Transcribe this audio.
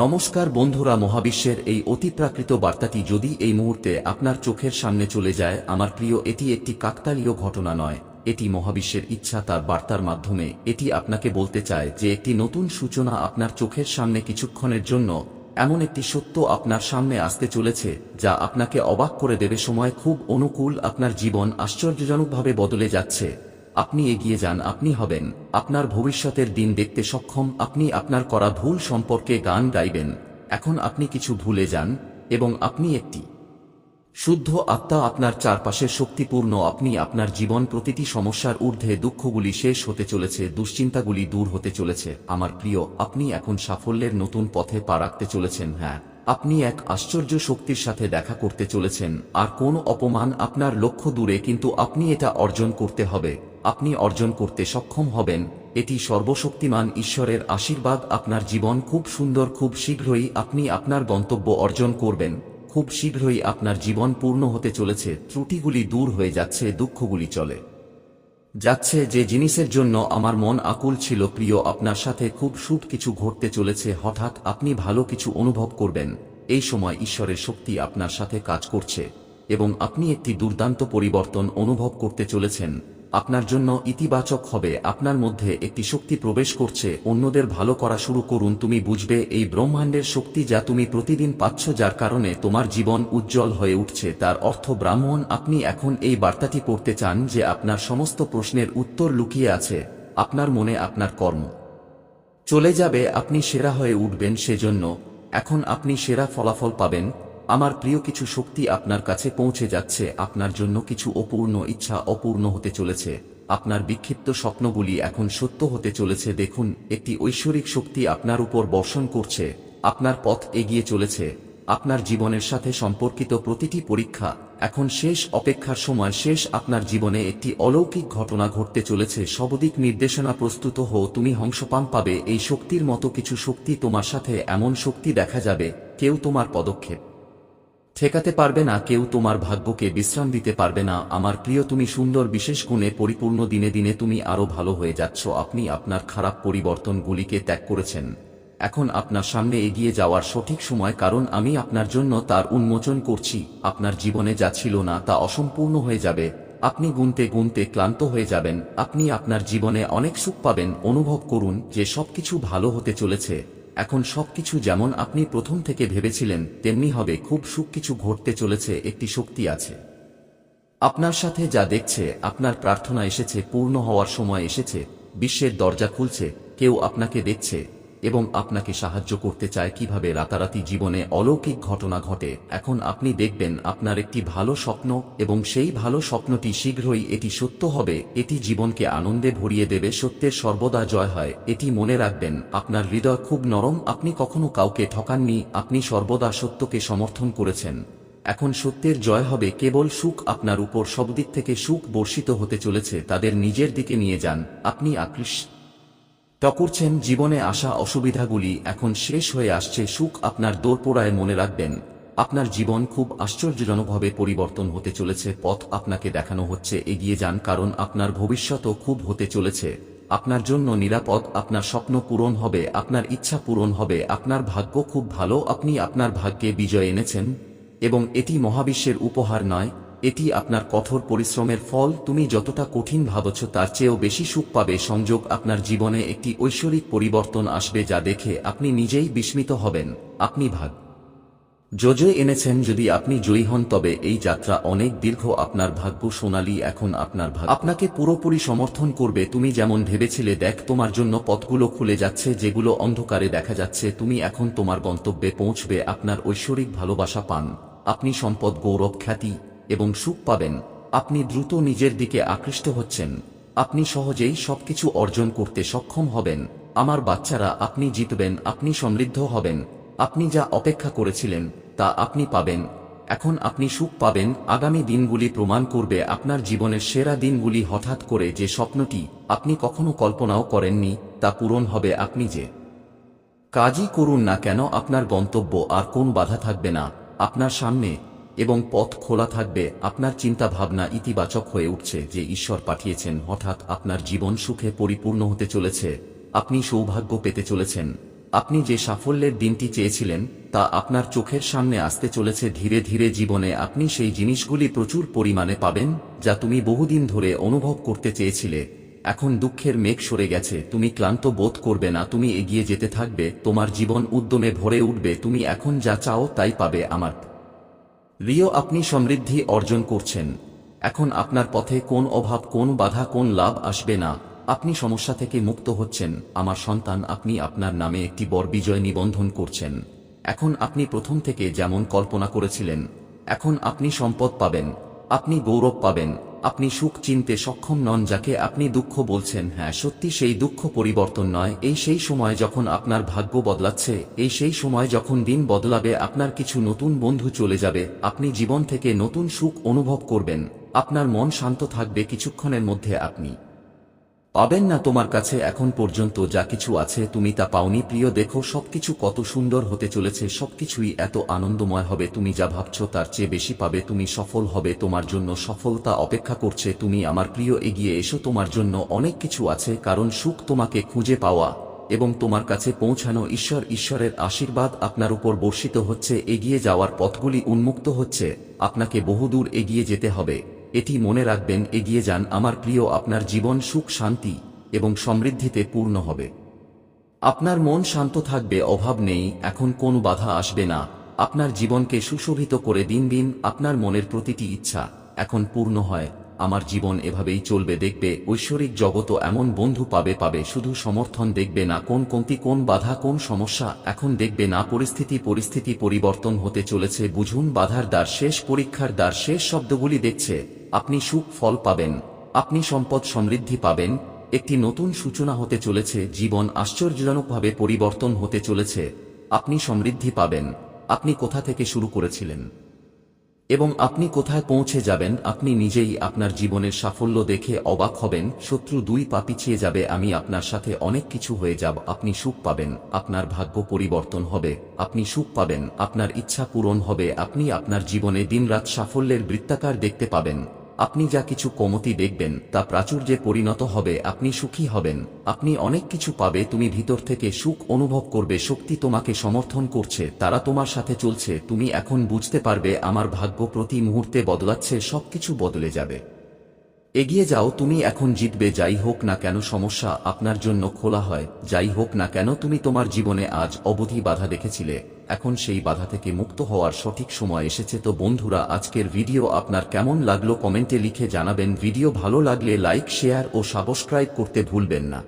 নমস্কার বন্ধুরা মহাবিশ্বের এই অতিপ্রাকৃত বার্তাটি যদি এই মুহূর্তে আপনার চোখের সামনে চলে যায়, আমার প্রিয়, এটি একটি কাকতালীয় ঘটনা নয়। এটি মহাবিশ্বের ইচ্ছা তার বার্তার মাধ্যমে। এটি আপনাকে বলতে চায় যে একটি নতুন সূচনা আপনার চোখের সামনে কিছুক্ষণের জন্য এমন একটি সত্য আপনার সামনে আসতে চলেছে, যা আপনাকে অবাক করে দেবে। সময় খুব অনুকূল আপনার জীবন আশ্চর্যজনকভাবে বদলে যাচ্ছে। আপনি এগিয়ে যান, আপনি হবেন। আপনার ভবিষ্যতের দিন দেখতে সক্ষম, আপনি আপনার করা ভুল সম্পর্কে গান গাইবেন। এখন আপনি কিছু ভুলে যান এবং আপনি একটি শুদ্ধ আত্মা, আপনার চারপাশে শক্তিপূর্ণ, আপনি আপনার জীবন প্রতিটি সমস্যার ঊর্ধ্বে দুঃখগুলি শেষ হতে চলেছে, দুশ্চিন্তাগুলি দূর হতে চলেছে। আমার প্রিয়, আপনি এখন সাফল্যের নতুন পথে পা রাখতে চলেছেন হ্যাঁ। আপনি এক আশ্চর্য শক্তির সাথে দেখা করতে চলেছেন, আর কোন অপমান আপনার লক্ষ্য দূরে কিন্তু আপনি এটা অর্জন করতে হবে। আপনি অর্জন করতে সক্ষম হবেন, এটি সর্বশক্তিমান ঈশ্বরের আশীর্বাদ আপনার জীবন খুব সুন্দর, খুব শীঘ্রই আপনি আপনার গন্তব্য অর্জন করবেন, খুব শীঘ্রই আপনার জীবন পূর্ণ হতে চলেছে, ত্রুটিগুলি দূর হয়ে যাচ্ছে, দুঃখগুলি চলে। যাচ্ছে যে জিনিসের জন্য আমার মন আকুল ছিল, প্রিয়, আপনার সাথে খুব সুখ কিছু ঘটতে চলেছে, হঠাৎ আপনি ভালো কিছু অনুভব করবেন। এই সময় ঈশ্বরের শক্তি আপনার সাথে কাজ করছে এবং আপনি একটি দুর্দান্ত পরিবর্তন অনুভব করতে চলেছেন। আপনার জন্য ইতিবাচক হবে। আপনার মধ্যে একটি শক্তি প্রবেশ করছে। অন্যদের ভালো করা শুরু করুন। তুমি বুঝবে এই ব্রহ্মাণ্ডের শক্তি যা তুমি প্রতিদিন পাচ্ছ, যার কারণে তোমার জীবন উজ্জ্বল হয়ে উঠছে। তার অর্থ, ব্রাহ্মণ, আপনি এখন এই বার্তাটি করতে চান যে আপনার সমস্ত প্রশ্নের উত্তর লুকিয়ে আছে। আপনার মনে আপনার কর্ম চলে যাবে। আপনি সেরা হয়ে উঠবেন সেজন্য। এখন আপনি সেরা ফলাফল পাবেন। আমার প্রিয় কিছু শক্তি আপনার কাছে পৌঁছে যাচ্ছে, আপনার জন্য কিছু অপূর্ণ ইচ্ছা অপূর্ণ হতে চলেছে। আপনার বিক্ষিপ্ত স্বপ্নগুলি এখন সত্য হতে চলেছে। দেখুন, একটি ঐশ্বরিক শক্তি আপনার উপর বর্ষণ করছে, আপনার পথ এগিয়ে চলেছে, আপনার জীবনের সাথে সম্পর্কিত প্রতিটি পরীক্ষা এখন শেষ, অপেক্ষার সময় শেষ, আপনার জীবনে একটি অলৌকিক ঘটনা ঘটতে চলেছে। সবদিক নির্দেশনা প্রস্তুত হো তুমি হংসপাম পাবে। এই শক্তির মতো কিছু শক্তি তোমার সাথে, এমন শক্তি দেখা যাবে, কেউ তোমার পদক্ষেপ ঠেকাতে পারবে না, কেউ তোমার ভাগ্যকে বিশ্রাম দিতে পারবে না। আমার প্রিয়, তুমি সুন্দর, বিশেষ গুণে পরিপূর্ণ, দিনে দিনে তুমি আরও ভালো হয়ে যাচ্ছ। আপনি আপনার খারাপ পরিবর্তনগুলিকে ত্যাগ করেছেন। এখন আপনার সামনে এগিয়ে যাওয়ার সঠিক সময়, কারণ আমি আপনার জন্য তার উন্মোচন করছি। আপনার জীবনে যা ছিল না, তা অসম্পূর্ণ হয়ে যাবে। আপনি গুনতে গুনতে ক্লান্ত হয়ে যাবেন। আপনি আপনার জীবনে অনেক সুখ পাবেন। অনুভব করুন যে সবকিছু ভালো হতে চলেছে। এখন সবকিছু যেমন আপনি প্রথম থেকে ভেবেছিলেন, তেমনি হবে, খুব সুখ কিছু ঘটতে চলেছে, একটি শক্তি আছে। আপনার সাথে যা দেখছে, আপনার প্রার্থনা এসেছে, পূর্ণ হওয়ার সময় এসেছে, বিশ্বের দরজা খুলছে, কেউ আপনাকে দেখছে। এবং আপনাকে সাহায্য করতে চায় কীভাবে রাতারাতি জীবনে অলৌকিক ঘটনা ঘটে, এখন আপনি দেখবেন আপনার একটি ভালো স্বপ্ন এবং সেই ভালো স্বপ্নটি শীঘ্রই এটি সত্য হবে, এটি জীবনকে আনন্দে ভরিয়ে দেবে, সত্যের সর্বদা জয় হয়, এটি মনে রাখবেন, আপনার হৃদয় খুব নরম, আপনি কখনো কাউকে ঠকাননি, আপনি সর্বদা সত্যকে সমর্থন করেছেন। এখন সত্যের জয় হবে, কেবল সুখ আপনার উপর সবদিক থেকে সুখ বর্ষিত হতে চলেছে, তাদের নিজের দিকে নিয়ে যান, আপনি আকৃষ্ট। করছেন জীবনে আসা অসুবিধাগুলি এখন শেষ হয়ে আসছে সুখ আপনার দোরপোড়ায় মনে রাখবেন। আপনার জীবন খুব আশ্চর্যজনকভাবে পরিবর্তন হতে চলেছে, পথ আপনাকে দেখানো হচ্ছে, এগিয়ে যান কারণ আপনার ভবিষ্যতও খুব হতে চলেছে। আপনার জন্য নিরাপদ, আপনার স্বপ্ন পূরণ হবে, আপনার ইচ্ছা পূরণ হবে, আপনার ভাগ্য খুব ভালো, আপনি আপনার ভাগ্যে বিজয় এনেছেন, এবং এটি মহাবিশ্বের উপহার নয় এটি আপনার কঠোর পরিশ্রমের ফল। তুমি যতটা কঠিন ভাবছ তার চেয়েও বেশি সুখ পাবে। সংযোগ আপনার জীবনে একটি ঐশ্বরিক পরিবর্তন আসবে যা দেখে আপনি নিজেই বিস্মিত হবেন। আপনি ভাগ। যোজে এনেছেন যদি আপনি জয়ী হন, তবে এই যাত্রা অনেক দীর্ঘ। আপনার ভাগ্য সোনালী, এখন আপনার ভাগ। আপনাকে পুরোপুরি সমর্থন করবে। তুমি যেমন ভেবেছিলে, দেখ, তোমার জন্য পথগুলো খুলে যাচ্ছে, যেগুলো অন্ধকারে দেখা যাচ্ছে। তুমি এখন তোমার গন্তব্যে পৌঁছবে। আপনার ঐশ্বরিক ভালোবাসা পান। আপনি সম্পদ, গৌরব, খ্যাতি এবং সুখ পাবেন। আপনি দ্রুত নিজের দিকে আকৃষ্ট হচ্ছেন। আপনি সহজেই সবকিছু অর্জন করতে সক্ষম হবেন। আমার বাচ্চারা, আপনি জিতবেন, আপনি সমৃদ্ধ হবেন। আপনি যা অপেক্ষা করেছিলেন, তা আপনি পাবেন। এখন আপনি সুখ পাবেন। আগামী দিনগুলি প্রমাণ করবে আপনার জীবনের সেরা দিনগুলি হঠাৎ করে যে স্বপ্নটি আপনি কখনো কল্পনাও করেননি, তা পূরণ হবে আপনি যে। কাজই করুন না কেন, আপনার গন্তব্য আর কোন বাধা থাকবে না। আপনার সামনে এবং পথ খোলা থাকবে, আপনার চিন্তা ভাবনা ইতিবাচক হয়ে উঠছে যে ঈশ্বর পাঠিয়েছেন, হঠাৎ আপনার জীবন সুখে পরিপূর্ণ হতে চলেছে, আপনি সৌভাগ্য পেতে চলেছেন। আপনি যে সাফল্যের দিনটি চেয়েছিলেন, তা আপনার চোখের সামনে আসতে চলেছে, ধীরে ধীরে জীবনে আপনি সেই জিনিসগুলি প্রচুর পরিমাণে পাবেন, যা তুমি বহুদিন ধরে অনুভব করতে চেয়েছিলে। এখন দুঃখের মেঘ সরে গেছে, তুমি ক্লান্ত বোধ করবে না, তুমি এগিয়ে যেতে থাকবে, তোমার জীবন উদ্যমে ভরে উঠবে, তুমি এখন যা চাও তাই পাবে আমার রিও আপনি সমৃদ্ধি অর্জন করছেন। এখন আপনার পথে কোন অভাব, কোন বাধা, কোন লাভ আসবে না। আপনি সমস্যা থেকে মুক্ত হচ্ছেন। আমার সন্তান, আপনি আপনার নামে একটি বর বিজয় নিবন্ধন করছেন। এখন আপনি প্রথম থেকে যেমন কল্পনা করেছিলেন, এখন আপনি সম্পদ পাবেন, আপনি গৌরব পাবেন। আপনি সুখ চিনতে সক্ষম নন যাকে আপনি দুঃখ বলছেন। হ্যাঁ সত্যি সেই দুঃখ পরিবর্তন নয়। এই সেই সময় যখন আপনার ভাগ্য বদলাচ্ছে, এই সেই সময় যখন দিন বদলাবে, আপনার কিছু নতুন বন্ধু চলে যাবে। আপনি জীবন থেকে নতুন সুখ অনুভব করবেন। আপনার মন শান্ত থাকবে কিছুক্ষণের মধ্যে আপনি। পাবেন না তোমার কাছে এখন পর্যন্ত যা কিছু আছে, তুমি তা পাওনি। প্রিয়, দেখো, সবকিছু কত সুন্দর হতে চলেছে, সবকিছুই এত আনন্দময় হবে। তুমি যা ভাবছ তার চেয়ে বেশি পাবে, তুমি সফল হবে, তোমার জন্য সফলতা অপেক্ষা করছে। তুমি আমার প্রিয়, এগিয়ে এসো, তোমার জন্য অনেক কিছু আছে, কারণ সুখ তোমাকে খুঁজে পাওয়া এবং তোমার কাছে পৌঁছানো ঈশ্বর, ঈশ্বরের আশীর্বাদ আপনার উপর বর্ষিত হচ্ছে, এগিয়ে যাওয়ার পথগুলি উন্মুক্ত হচ্ছে। আপনাকে বহুদূর এগিয়ে যেতে হবে। এটি মনে রাখবেন, এগিয়ে যান। আমার প্রিয়, আপনার জীবন সুখ, শান্তি এবং সমৃদ্ধিতে পূর্ণ হবে। আপনার মন শান্ত থাকবে, অভাব নেই, এখন কোন বাধা আসবে না। আপনার জীবনকে সুশোভিত করে দিন দিন আপনার মনের প্রতিটি ইচ্ছা এখন পূর্ণ হয়। আমার জীবন এভাবেই চলবে, দেখবে, ঐশ্বরিক জগতও এমন বন্ধু পাবে পাবে, শুধু সমর্থন দেখবে না, কোন কমতি, কোন বাধা, কোন সমস্যা, এখন দেখবে না, পরিস্থিতি পরিস্থিতি পরিবর্তন হতে চলেছে, বুঝুন, বাধার দ্বার শেষ, পরীক্ষার দ্বার শেষ, শব্দগুলি দেখছে। আপনি সুখ ফল পাবেন, আপনি সম্পদ সমৃদ্ধি পাবেন, একটি নতুন সূচনা হতে চলেছে, জীবন আশ্চর্যজনকভাবে পরিবর্তন হতে চলেছে, আপনি সমৃদ্ধি পাবেন, আপনি কোথা থেকে শুরু করেছিলেন? এবং আপনি কোথায় পৌঁছে যাবেন, আপনি নিজেই আপনার জীবনের সাফল্য দেখে অবাক হবেন, শত্রু দুই পা পিছিয়ে যাবে, আমি আপনার সাথে অনেক কিছু হয়ে যাব, আপনি সুখ পাবেন, আপনার ভাগ্য পরিবর্তন হবে, আপনি সুখ পাবেন, আপনার ইচ্ছা পূরণ হবে, আপনি আপনার জীবনে দিনরাত সাফল্যের বৃত্তাকার দেখতে পাবেন। আপনি যা কিছু কমতি দেখবেন, তা প্রাচুর্যে পরিণত হবে, আপনি সুখী হবেন। আপনি অনেক কিছু পাবে, তুমি ভিতর থেকে সুখ অনুভব করবে, শক্তি তোমাকে সমর্থন করছে, তারা তোমার সাথে চলছে, তুমি এখন বুঝতে পারবে, আমার ভাগ্য প্রতি মুহূর্তে বদলাচ্ছে, সবকিছু বদলে যাবে। এগিয়ে যাও, তুমি এখন জিতবে, যাই হোক না কেন সমস্যা আপনার জন্য খোলা হয়, যাই হোক না কেন তুমি তোমার জীবনে আজ অবধি বাধা দেখেছিলে। এখন সেই বাধা থেকে মুক্ত হওয়ার সঠিক সময় এসেছে তো বন্ধুরা, আজকের ভিডিও আপনার কেমন লাগল কমেন্টে লিখে জানাবেন। ভিডিও ভালো লাগলে লাইক, শেয়ার ও সাবস্ক্রাইব করতে ভুলবেন না।